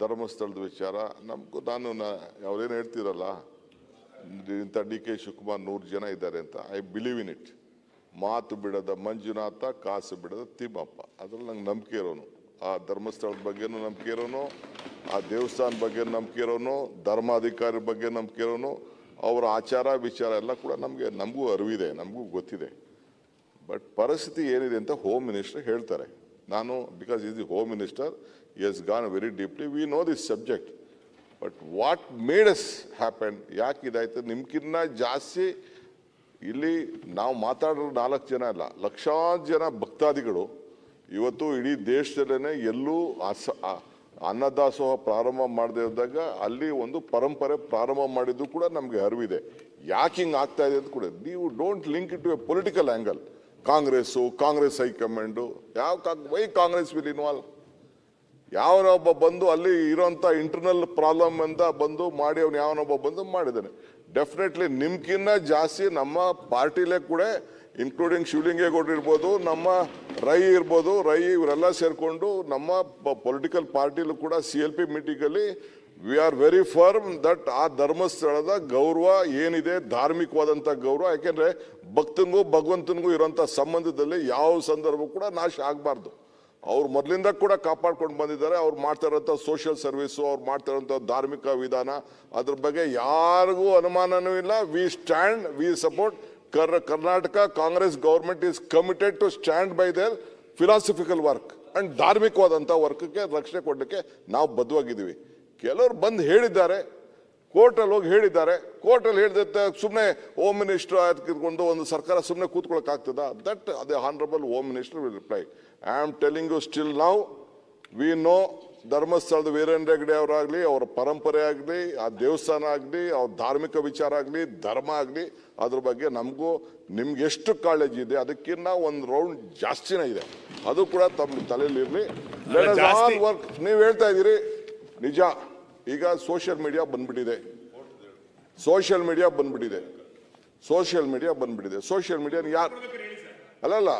ಧರ್ಮಸ್ಥಳದ ವಿಚಾರ, ನಮಗೂ ನಾನು ಅವ್ರೇನು ಹೇಳ್ತಿರಲ್ಲ, ಇಂಥ ಡಿ ಕೆ ಶಿವಕುಮಾರ್ ನೂರು ಜನ ಇದ್ದಾರೆ ಅಂತ, ಐ ಬಿಲೀವ್ ಇನ್ ಇಟ್. ಮಾತು ಬಿಡದ ಮಂಜುನಾಥ, ಕಾಸು ಬಿಡದ ತಿಮ್ಮಪ್ಪ. ಅದ್ರಲ್ಲಿ ನಂಗೆ ನಂಬಿಕೆ ಇರೋನು. ಆ ಧರ್ಮಸ್ಥಳದ ಬಗ್ಗೆನೂ ನಂಬಿಕೆ ಇರೋನು, ಆ ದೇವಸ್ಥಾನ ಬಗ್ಗೆ ನಂಬಿಕೆ ಇರೋನು ಧರ್ಮಾಧಿಕಾರಿ ಬಗ್ಗೆ ನಂಬಿಕೆ ಇರೋನು, ಅವರ ಆಚಾರ, ವಿಚಾರ ಎಲ್ಲ ಕೂಡ ನಮಗೆ, ನಮಗೂ ಅರಿವಿದೆ, ನಮಗೂ ಗೊತ್ತಿದೆ. ಬಟ್ ಪರಿಸ್ಥಿತಿ ಏನಿದೆ ಅಂತ ಹೋಮ್ ಮಿನಿಸ್ಟರ್ ಹೇಳ್ತಾರೆ. ನಾನು because is the home minister has gone very deeply we know this subject but what made us happen ಯಾಕೆ ಇದಾಯ್ತು ನಿಮ್ಗಿನ್ನ ಜಾಸ್ತಿ ಇಲ್ಲಿ ನಾವು ಮಾತಾಡೋ ನಾಲ್ಕು ಜನ ಅಲ್ಲ, ಲಕ್ಷಾಂತರ ಜನ ಭಕ್ತಾದಿಗಳು ಇವತ್ತು ಇಡೀ ದೇಶದಲ್ಲೇ ಎಲ್ಲೂ ಅಸ ಅನ್ನದಾಸೋಹ ಪ್ರಾರಂಭ ಮಾಡದೇ ಇದ್ದಾಗ ಅಲ್ಲಿ ಒಂದು ಪರಂಪರೆ ಪ್ರಾರಂಭ ಮಾಡಿದ್ದು ಕೂಡ ನಮಗೆ ಅರಿವಿದೆ. ಯಾಕೆ ಹಿಂಗೆ ಆಗ್ತಾ ಇದೆ ಅಂತ ಕೂಡ, ನೀವು don't link it to a political angle Congress, Congress high command, ಯಾವ ವೈ ಕಾಂಗ್ರೆಸ್ ವಿಲ್ ಇನ್ವಾಲ್ವ್ ಯಾವನೊಬ್ಬ ಬಂದು ಅಲ್ಲಿ ಇರೋಂಥ ಇಂಟರ್ನಲ್ ಪ್ರಾಬ್ಲಮ್ ಅಂತ ಬಂದು ಮಾಡಿ ಅವ್ನು ಯಾವನೊಬ್ಬ ಬಂದು ಮಾಡಿದ್ದಾನೆ. ಡೆಫಿನೆಟ್ಲಿ ನಿಮ್ಗಿನ್ನ ಜಾಸ್ತಿ ನಮ್ಮ ಪಾರ್ಟಿಲೇ ಕೂಡ ಇನ್ಕ್ಲೂಡಿಂಗ್ ಶಿವಲಿಂಗೇಗೌಡ ಇರ್ಬೋದು, ನಮ್ಮ ರೈ ಇರ್ಬೋದು, ರೈ ಇವರೆಲ್ಲ ಸೇರಿಕೊಂಡು ನಮ್ಮ ಪೊಲಿಟಿಕಲ್ ಪಾರ್ಟಿಲು ಕೂಡ C L P ಮೀಟಿಂಗಲ್ಲಿ we are very firm that ಆ ಧರ್ಮಸ್ಥಳದ ಗೌರವ ಏನಿದೆ ಧಾರ್ಮಿಕವಾದಂಥ ಗೌರವ, ಯಾಕೆಂದರೆ ಭಕ್ತನಿಗೂ ಭಗವಂತನಿಗೂ ಇರೋಂಥ ಸಂಬಂಧದಲ್ಲಿ ಯಾವ ಸಂದರ್ಭ ಕೂಡ ನಾಶ ಆಗಬಾರ್ದು. ಅವ್ರು ಮೊದಲಿಂದ ಕೂಡ ಕಾಪಾಡ್ಕೊಂಡು ಬಂದಿದ್ದಾರೆ, ಅವ್ರು ಮಾಡ್ತಾ ಇರೋಂಥ ಸೋಷಿಯಲ್ ಸರ್ವಿಸು ಅವ್ರು ಮಾಡ್ತಾ ಇರೋಂಥ ಧಾರ್ಮಿಕ ವಿಧಾನ, ಅದ್ರ ಬಗ್ಗೆ ಯಾರಿಗೂ ಅನುಮಾನನೂ ಇಲ್ಲ. ವಿ ಸ್ಟ್ಯಾಂಡ್ ವಿ ಸಪೋರ್ಟ್ ಕರ್, Karnataka Congress government is committed to stand by their philosophical work and ಧಾರ್ಮಿಕವಾದಂಥ ವರ್ಕಕ್ಕೆ ರಕ್ಷಣೆ ಕೊಡಲಿಕ್ಕೆ ನಾವು ಬದ್ಧವಾಗಿದ್ದೀವಿ. ಕೆಲವರು ಬಂದು ಹೇಳಿದ್ದಾರೆ ಕೋರ್ಟಲ್ಲಿ ಹೋಗಿ ಹೇಳಿದ್ದಾರೆ. ಕೋರ್ಟಲ್ಲಿ ಹೇಳಿದ ಸುಮ್ಮನೆ ಹೋಮ್ ಮಿನಿಸ್ಟರ್ ಕಿತ್ಕೊಂಡು ಒಂದು ಸರ್ಕಾರ ಸುಮ್ಮನೆ ಕೂತ್ಕೊಳ್ಳೋಕ್ಕಾಗ್ತದ ಆಗ್ತದ? ದಟ್ ಅದೇ honourable home minister will reply I am telling you still now we know ಧರ್ಮಸ್ಥಳದ ವೀರೇಂದ್ರ ಹೆಗ್ಡೆ ಅವರಾಗಲಿ ಅವರ ಪರಂಪರೆ ಆಗಲಿ ಆ ದೇವಸ್ಥಾನ ಆಗಲಿ ಅವ್ರ ಧಾರ್ಮಿಕ ವಿಚಾರ ಆಗಲಿ ಧರ್ಮ ಆಗಲಿ ಅದ್ರ ಬಗ್ಗೆ ನಮಗೂ ನಿಮ್ಗೆ ಎಷ್ಟು ಕಾಳಜಿ ಇದೆ ಅದಕ್ಕಿಂತ ಒಂದು ರೌಂಡ್ ಜಾಸ್ತಿನೇ ಇದೆ. ಅದು ಕೂಡ ತಮ್ಮ ತಲೆಯಲ್ಲಿ ಇರಲಿ. ವರ್ಕ್ ನೀವು ಹೇಳ್ತಾ ಇದ್ದೀರಿ ನಿಜ ಈಗ ಸೋಷಿಯಲ್ ಮೀಡಿಯಾ ಬಂದ್ಬಿಟ್ಟಿದೆ. ಸೋಷಿಯಲ್ ಮೀಡಿಯಾ ಬಂದ್ಬಿಟ್ಟಿದೆ. ಸೋಷಿಯಲ್ ಮೀಡಿಯಾ ಬಂದ್ಬಿಟ್ಟಿದೆ. ಸೋಷಿಯಲ್ ಮೀಡಿಯಾ ಯಾರು ಅಲ್ಲಲ್ಲ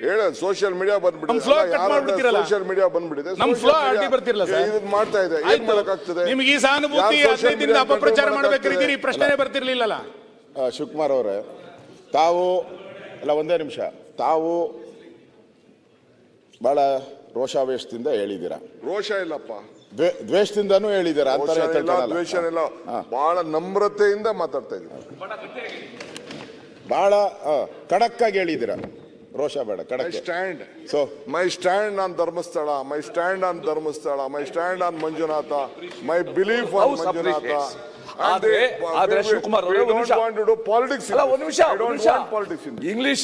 ಹೇಳ ಸೋಷಿಯಲ್ ಮೀಡಿಯಾ ಬಂದ್ಬಿಟ್ಟು flow cut ಮಾಡ್ಬಿಡ್ತೀರಲ್ಲ. ಸೋಷಿಯಲ್ ಮೀಡಿಯಾ ಬಂದ್ಬಿಟ್ಟಿದೆ. ಇದನ್ನ ಮಾಡ್ತಾ ಇದೆ. ಏನ್. ಮಾಡಕ್ಕಾಗ್ತದೆ? ನಿಮ್ಗೆ ಈ ಸಹಾನುಭೂತಿ media ಅಪಪ್ರಚಾರ? ಈ ಪ್ರಶ್ನೆ ಬರ್ತಿರ್ಲಿಲ್ಲಲ್ಲ. ಶಿವಕುಮಾರ್ ಅವರೇ ತಾವು ಅಲ್ಲ ಒಂದೇ ನಿಮಿಷ. ತಾವು ಬಹಳ ರೋಷಾವೇಶದಿಂದ ಹೇಳಿದಿರ ರೋಷ ಇಲ್ಲಪ್ಪ. ದ್ವೇ- ದ್ವೇಷದಿಂದನೂ ಹೇಳಿದ್ದೀರಾ ರೋಷ ಅಂತಾನೆ ಇಲ್ಲ ತಿಳ್ಕೊಳಲ್ಲ. ದ್ವೇಷ ಇಲ್ಲ. ಹಾ. ಬಹಳ ನಮ್ರತೆಯಿಂದ ಮಾತಾಡ್ತಾ ಇದ್ದೀನಿ ಬಹಳ ಆ, ಖಡಕ್ಕಾಗಿ ಹೇಳಿದ್ದೀರಾ? ರೋಷ ಬೇಡ ಕಡಕ್ ಖಡಕ್ stand. So my stand on Dharmasthala my stand on Dharmasthala my stand on Manjunatha my belief on House Manjunatha. appreciates. ಆದ್ರೆ- ಆದ್ರೆ ಶಿವಕುಮಾರ್ ಅವರೇ, ಒಂದ್ ನಿಮಿಷ. ಪಾಲಿಟಿಕ್ಸ್ ಅಲ್ಲ ಒಂದ್ ನಿಮಿಷ ಒಂದ್ ನಿಮಿಷ. Politics English